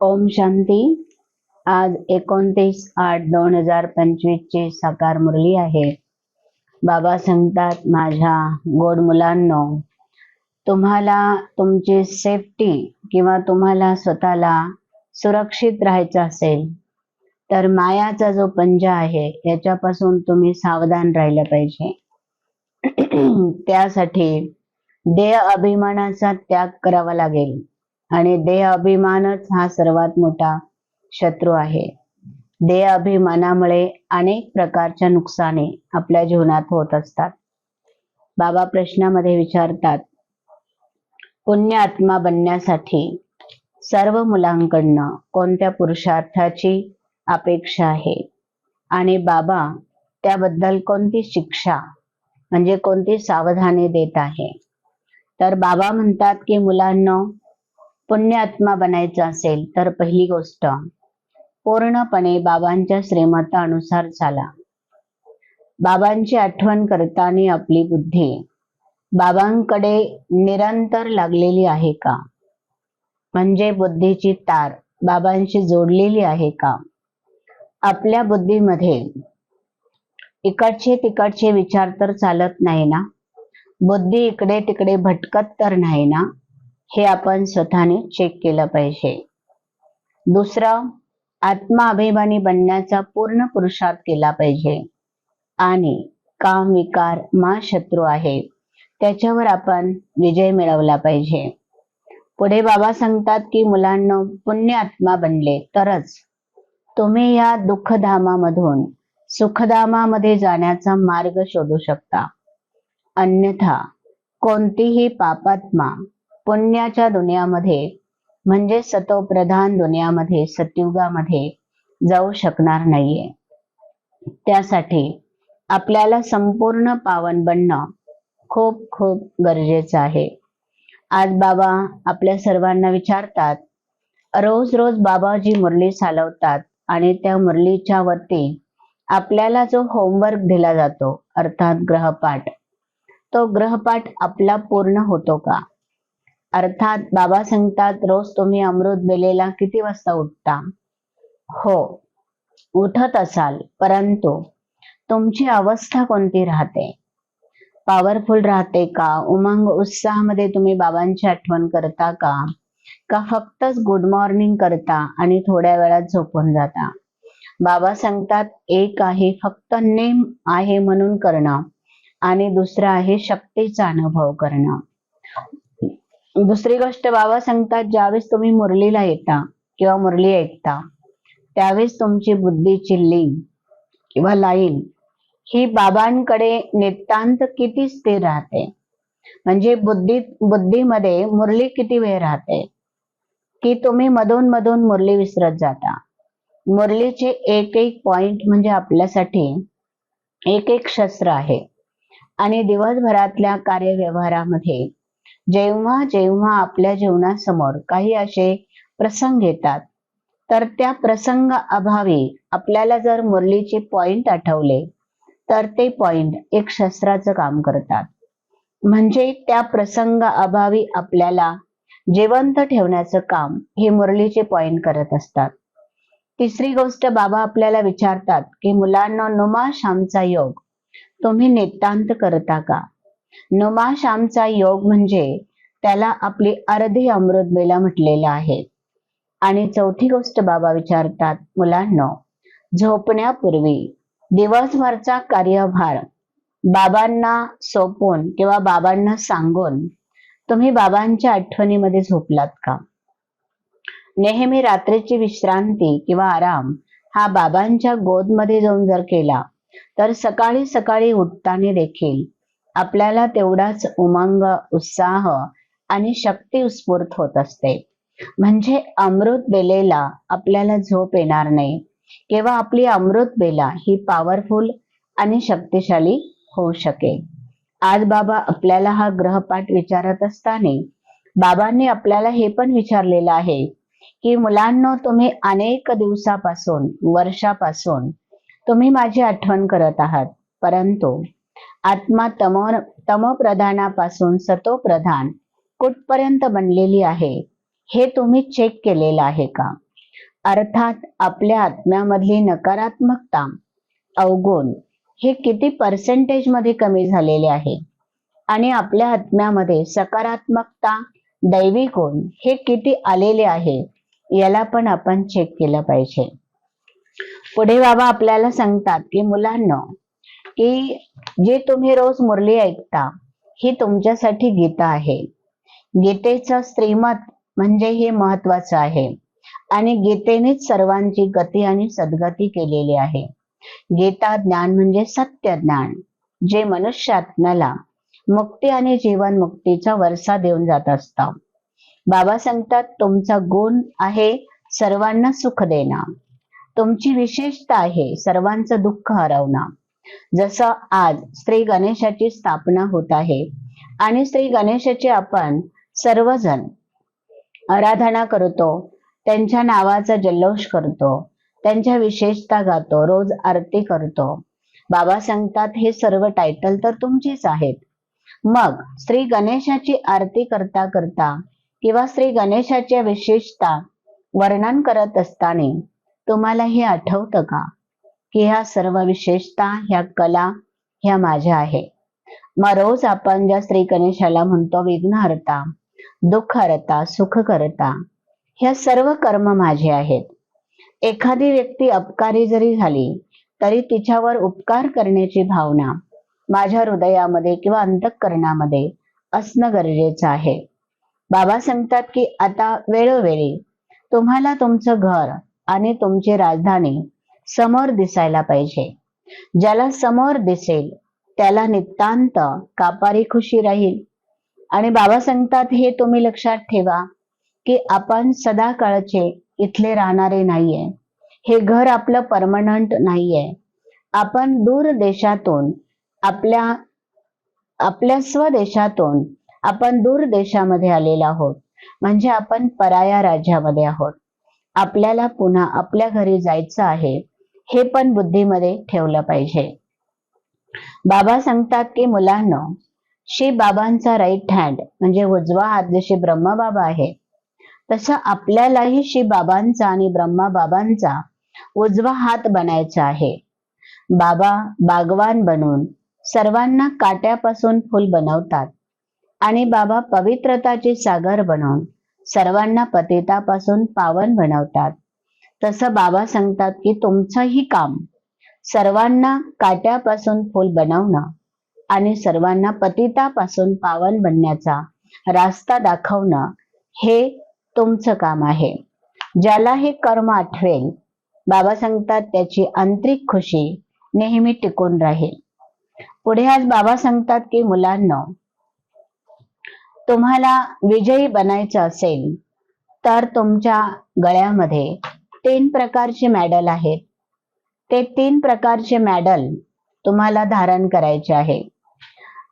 ओम शांती. आज एकोणतीस आठ दोन हजार पंचवीस ची साकार मुरली आहे. बाबा सांगतात माझ्या गोड मुलांनो तुम्हाला तुमची सेफ्टी किंवा तुम्हाला स्वतःला सुरक्षित राहायचं असेल तर मायाचा जो पंजा आहे याच्यापासून तुम्ही सावधान राहिलं पाहिजे. त्यासाठी देह अभिमानाचा त्याग करावा लागेल. आणि देह अभिमानच हा सर्वात मोठा शत्रू आहे. देह अभिमानामुळे अनेक प्रकारच्या नुकसाने आपल्या जीवनात होत असतात. बाबा प्रश्नामध्ये विचारतात पुण्य आत्मा बनण्यासाठी सर्व मुलांकडनं कोणत्या पुरुषार्थाची अपेक्षा आहे? आणि बाबा त्याबद्दल कोणती शिक्षा म्हणजे कोणती सावधानी देत आहे? तर बाबा म्हणतात की मुलांना पुण्य आत्मा बनायचं असेल तर पहिली गोष्ट पूर्णपणे बाबांच्या श्रीमतानुसार चाला. बाबांची आठवण करताना आपली बुद्धी बाबांकडे निरंतर लागलेली आहे का? म्हणजे बुद्धीची तार बाबांशी जोडलेली आहे का? आपल्या बुद्धीमध्ये इकडचे तिकडचे विचार तर चालत नाही ना? बुद्धी इकडे तिकडे भटकत तर नाही ना? हे आपण स्वतःने चेक केलं पाहिजे. दुसरं आत्मा अभिमानी बनण्याचा पूर्ण पुरुषार्थ केला पाहिजे. आणि काम विकार मा शत्रू आहे. त्याच्यावर आपण विजय मिळवला पाहिजे. पुढे बाबा सांगतात की मुलांना पुण्य आत्मा बनले तरच. तुम्ही या दुःखधामामधून सुखधामामध्ये जाण्याचा मार्ग शोधू शकता. अन्यथा कोणतीही पापात्मा पुण्याच्या दुनियामध्ये म्हणजे सतोप्रधान दुनियामध्ये सतयुगामध्ये जाऊ शकणार नाहीये. त्यासाठी आपल्याला संपूर्ण पावन बनणं खूप खूप गरजेचं आहे. आज बाबा आपल्या सर्वांना विचारतात रोज रोज बाबाजी मुरली चालवतात आणि त्या मुरलीच्या वरती आपल्याला जो होमवर्क दिला जातो अर्थात ग्रहपाठ तो ग्रहपाठ आपला पूर्ण होतो का? अर्थात बाबा सांगतात रोज तुम्ही अमृत बेलेला किती वाजता उठता? हो उठत असाल परंतु तुमची अवस्था कोणती राहते? पॉवरफुल राहते का? उमंग उत्साहामध्ये तुम्ही बाबांची आठवण करता का? का फक्तच गुड मॉर्निंग करता आणि थोड्या वेळात झोपून जाता? बाबा सांगतात एक आहे फक्त नेम आहे म्हणून करणं आणि दुसरं आहे शक्तीचा अनुभव करणं. दुसरी गोष्ट बाबा सांगतात ज्यावेळेस तुम्ही मुरलीला येता किंवा मुरली ऐकता त्यावेळेस तुमची बुद्धीची चिल्ली किंवा लाईन. ही बाबांकडे नितांत किती स्थिर राहते? म्हणजे बुद्धी बुद्धीमध्ये मुरली किती वेळ राहते? की तुम्ही मधून मधून मुरली विसरत जाता. मुरलीचे एक एक पॉइंट म्हणजे आपल्यासाठी एक एक शस्त्र आहे. आणि दिवसभरातल्या कार्यव्यवहारामध्ये जेव्हा जेव्हा आपल्या जीवनासमोर काही असे प्रसंग येतात तर त्या प्रसंग अभावी आपल्याला जर मुरलीचे पॉइंट आठवले तर ते पॉइंट एक शस्त्राचं काम करतात. म्हणजे त्या प्रसंग अभावी आपल्याला जिवंत ठेवण्याचं काम हे मुरलीचे पॉइंट करत असतात. तिसरी गोष्ट बाबा आपल्याला विचारतात की मुलांना नुमा श्यामचा योग तुम्ही नितांत करता का? नमाशामचा योग म्हणजे त्याला आपली अर्धी अमृत बेला म्हटलेलं आहे. आणि चौथी गोष्ट बाबा विचारतात मुलांना झोपण्यापूर्वी दिवसभरचा कार्यभार बाबांना सोपून किंवा बाबांना सांगून तुम्ही बाबांच्या आठवणीमध्ये झोपलात का? नेहमी रात्रीची विश्रांती किंवा आराम हा बाबांच्या गोदमध्ये जाऊन जर केला तर सकाळी सकाळी उठताना देखील आपल्याला तेवढाच उमंग उत्साह आणि शक्ती उत्स्फूर्त होत असते. म्हणजे अमृत बेलेला आपल्याला झोप येणार नाही. किंवा आपली अमृत बेला ही पॉवरफुल आणि शक्तिशाली होऊ शकेल. आज बाबा आपल्याला हा ग्रहपाठ विचारत असताना बाबांनी आपल्याला हे पण विचारलेलं आहे की मुलांना तुम्ही अनेक दिवसापासून वर्षापासून तुम्ही माझी आठवण करत आहात परंतु आत्मा तम तमप्रधानापासून सतोप्रधान कुठपर्यंत बनलेली आहे हे तुम्ही चेक केलेलं आहे का? अर्थात आपल्या आत्म्यामधली नकारात्मकता अवगुण हे किती पर्सेंटेजमध्ये कमी झालेले आहे? आणि आपल्या आत्म्यामध्ये सकारात्मकता दैवी गुण हे किती आलेले आहे याला पण आपण चेक केलं पाहिजे. पुढे बाबा आपल्याला सांगतात की मुलांना की जे तुम्ही रोज मुरली ऐकता ही तुमच्यासाठी गीता आहे. गीतेचं श्रीमत म्हणजे हे महत्वाचं आहे. आणि गीतेनेच सर्वांची गती आणि सद्गती केलेली आहे. गीता ज्ञान म्हणजे सत्य ज्ञान जे मनुष्यात्मला मुक्ती आणि जीवन मुक्तीचा वरसा देऊन जात असतं. बाबा सांगतात तुमचा गुण आहे सर्वांना सुख देणं. तुमची विशेषता आहे सर्वांचं दुःख हरवणं. जसं आज श्री गणेशाची स्थापना होत आहे आणि श्री गणेशाची आपण सर्वजण आराधना करतो त्यांच्या नावाचा जल्लोष करतो त्यांच्या विशेषता गातो रोज आरती करतो. बाबा सांगतात हे सर्व टायटल तर तुमचीच आहेत. मग श्री गणेशाची आरती करता करता किंवा श्री गणेशाच्या विशेषता वर्णन करत असताना तुम्हाला हे आठवतं का? की ह्या सर्व विशेषता ह्या कला ह्या माझ्या आहे. मग रोज आपण ज्या श्री गणेशाला म्हणतो विघ्नहरता दुःख हरता सुख करता ह्या सर्व कर्म माझे आहेत. एखादी व्यक्ती अपकारी जरी झाली तरी तिच्यावर उपकार करण्याची भावना माझ्या हृदयामध्ये किंवा अंतःकरणामध्ये असणं गरजेचं आहे. बाबा सांगतात की आता वेळोवेळी तुम्हाला तुमचं घर आणि तुमची राजधानी समोर दिसायला पाहिजे. ज्याला समोर दिसेल त्याला नितांत कापारी खुशी राहील. आणि बाबा सांगतात हे तुम्ही लक्षात ठेवा की आपण सदा काळचे इथले राहणारे नाहीये. हे घर आपलं परमनंट नाहीये. आपण दूर देशातून आपल्या आपल्या स्वदेशातून आपण दूर देशामध्ये आलेलो आहोत. म्हणजे आपण पराया राज्यामध्ये आहोत. आपल्याला पुन्हा आपल्या घरी जायचं आहे हे पण बुद्धीमध्ये ठेवलं पाहिजे. बाबा सांगतात की मुलांना श्री बाबांचा राईट हँड म्हणजे उजवा हात जसे ब्रह्मा बाबा आहे तसं आपल्यालाही श्री बाबांचा आणि ब्रह्मा बाबांचा उजवा हात बनायचा आहे. बाबा बागवान बनून सर्वांना काट्यापासून फुल बनवतात आणि बाबा पवित्रताचे सागर बनवून सर्वांना पतितापासून पावन बनवतात. तसं बाबा सांगतात की तुमचंही काम सर्वांना काट्यापासून फुल बनवणं आणि सर्वांना पतितापासून पावन बनण्याचा रास्ता दाखवणं हे तुमचं काम आहे. ज्याला हे कर्म आठवेल बाबा सांगतात त्याची आंतरिक खुशी नेहमी टिकून राहील. पुढे आज बाबा सांगतात की मुलांना तुम्हाला विजयी बनायचं असेल तर तुमच्या गळ्यामध्ये तीन प्रकारचे मॅडल आहेत. ते तीन प्रकारचे मॅडल तुम्हाला धारण करायचे आहे.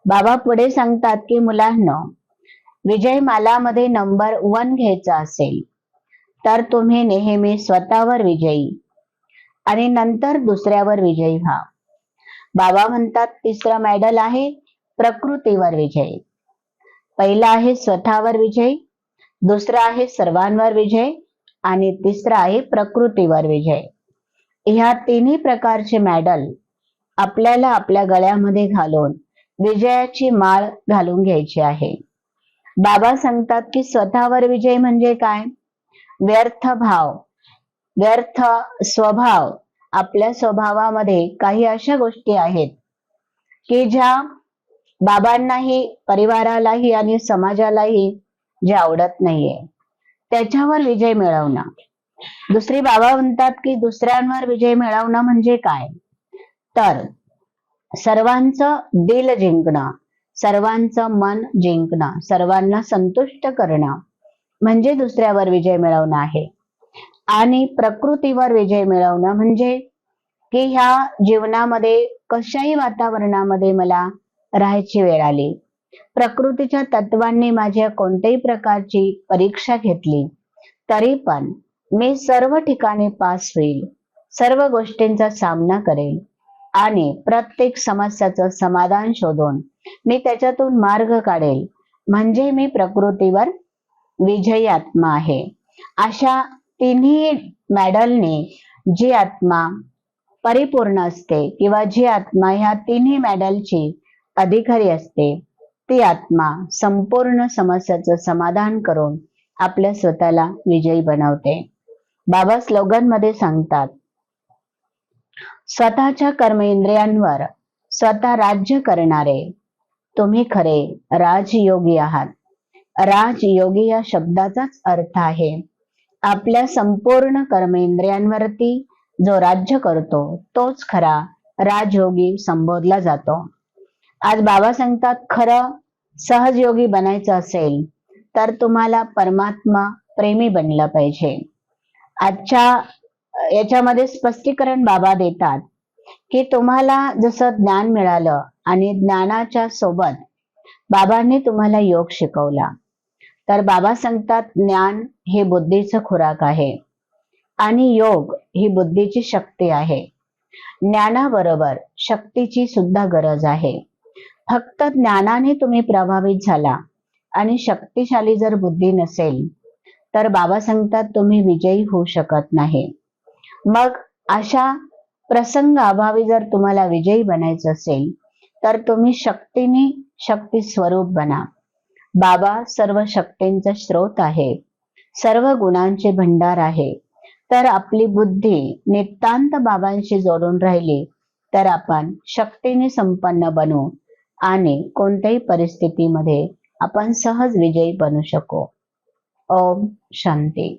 बाबा पुढे सांगतात की मुलांना विजय मालामध्ये नंबर वन घ्यायचा असेल तर तुम्ही नेहमी स्वतःवर विजयी आणि नंतर दुसऱ्यावर विजयी व्हा. बाबा म्हणतात तिसरं मॅडल आहे प्रकृतीवर विजय. पहिला आहे स्वतःवर विजय दुसरा आहे सर्वांवर विजय आणि तिसरा आहे प्रकृतीवर विजय. ह्या तिन्ही प्रकारचे मॅडल आपल्याला आपल्या गळ्यामध्ये घालून विजयाची माळ घालून घ्यायची आहे. बाबा सांगतात की स्वतःवर विजय म्हणजे काय? व्यर्थ भाव. व्यर्थ स्वभाव आपल्या स्वभावामध्ये काही अशा गोष्टी आहेत की ज्या बाबांनाही परिवारालाही आणि समाजालाही जे आवडत नाहीये. त्याच्यावर विजय मिळवणं. दुसरी बाबा म्हणतात की दुसऱ्यांवर विजय मिळवणं म्हणजे काय? तर सर्वांचं दिल जिंकणं सर्वांचं मन जिंकणं सर्वांना संतुष्ट करणं म्हणजे दुसऱ्यावर विजय मिळवणं आहे. आणि प्रकृतीवर विजय मिळवणं म्हणजे की ह्या जीवनामध्ये कशाही वातावरणामध्ये मला राहायची वेळ आली प्रकृतीच्या तत्वांनी माझ्या कोणत्याही प्रकारची परीक्षा घेतली. तरी पण मी सर्व ठिकाणी पास होईल सर्व गोष्टींचा सामना करेल आणि प्रत्येक समस्याचं समाधान शोधून मी त्याच्यातून मार्ग काढेल. म्हणजे मी प्रकृतीवर विजयी आत्मा आहे. अशा तिन्ही मॅडलने जी आत्मा परिपूर्ण असते किंवा जी आत्मा ह्या तिन्ही मॅडलची अधिकारी असते ती आत्मा संपूर्ण समस्याचं समाधान करून आपल्या स्वतःला विजयी बनवते. बाबा स्लोगनमध्ये सांगतात स्वतःच्या कर्मेंद्रियांवर स्वतः राज्य करणारे तुम्ही खरे राजयोगी आहात. राजयोगी या शब्दाचाच अर्थ आहे आपल्या संपूर्ण कर्मेंद्रियांवरती जो राज्य करतो तोच खरा राजयोगी संबोधला जातो. आज बाबा सांगतात खरं सहजयोगी बनायचं असेल तर तुम्हाला परमात्मा प्रेमी बनलं पाहिजे. आजच्या याच्यामध्ये स्पष्टीकरण बाबा देतात की तुम्हाला जसं ज्ञान मिळालं आणि ज्ञानाच्या सोबत बाबांनी तुम्हाला योग शिकवला. तर बाबा सांगतात ज्ञान हे बुद्धीचं खुराक आहे आणि योग ही बुद्धीची शक्ती आहे. ज्ञानाबरोबर शक्तीची सुद्धा गरज आहे. फक्त ज्ञानाने तुम्ही प्रभावित झाला आणि शक्तिशाली जर बुद्धी नसेल तर बाबा सांगतात तुम्ही विजयी होऊ शकत नाही. मग अशा प्रसंग अभावी जर तुम्हाला विजयी बनायचं असेल तर तुम्ही शक्तीने शक्ती स्वरूप बना. बाबा सर्व शक्तींचा स्रोत आहे सर्व गुणांचे भंडार आहे. तर आपली बुद्धी नितांत बाबांशी जोडून राहिली तर आपण शक्तीने संपन्न बनू. आणि कोणत्याही परिस्थितीमध्ये आपण सहज विजयी बनू शकू. ओम शांती.